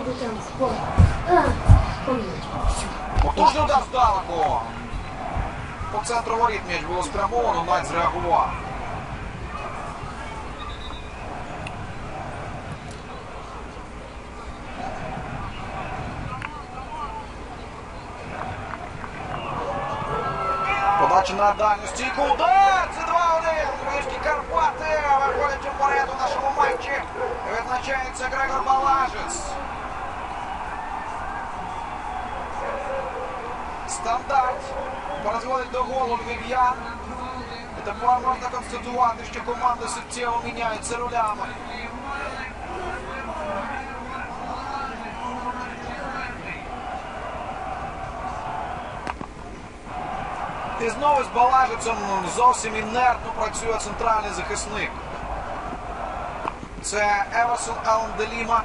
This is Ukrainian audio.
буду там. Потужний удар здалеку. По центру воріт м'яч було спрямовано, навіть зреагував. Подача на дальню стійку. Удар! Це 2-1. Львівські Карпати виходять у нашому матчі. Відзначається Грегор Балажець. Стандарт призводить до голу львів'ян. Тепер можна констатувати, що команди суттєво міняються ролями. І знову з Балажицем зовсім інертно працює центральний захисник. Це Еверсон Ален Деліма.